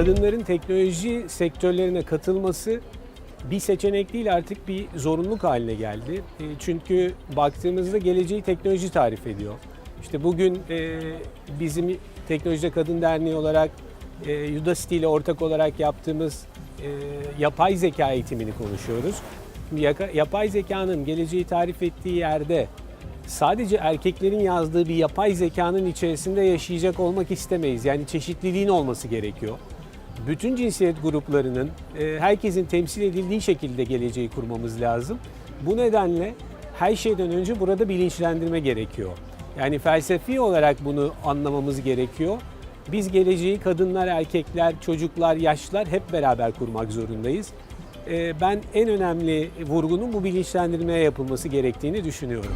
kadınların teknoloji sektörlerine katılması bir seçenek değil artık bir zorunluluk haline geldi. E, Çünkü baktığımızda geleceği teknoloji tarif ediyor. İşte bugün e, bizim Teknolojide Kadın Derneği olarak e, Udacity ile ortak olarak yaptığımız yapay zeka eğitimini konuşuyoruz. Yapay zekanın geleceği tarif ettiği yerde sadece erkeklerin yazdığı bir yapay zekanın içerisinde yaşayacak olmak istemeyiz. Yani çeşitliliğin olması gerekiyor. Bütün cinsiyet gruplarının, e, herkesin temsil edildiği şekilde geleceği kurmamız lazım. Bu nedenle her şeyden önce burada bilinçlendirme gerekiyor. Yani felsefi olarak bunu anlamamız gerekiyor. Biz geleceği kadınlar, erkekler, çocuklar, yaşlılar hep beraber kurmak zorundayız. E, Ben en önemli vurgunun bu bilinçlendirmeye yapılması gerektiğini düşünüyorum.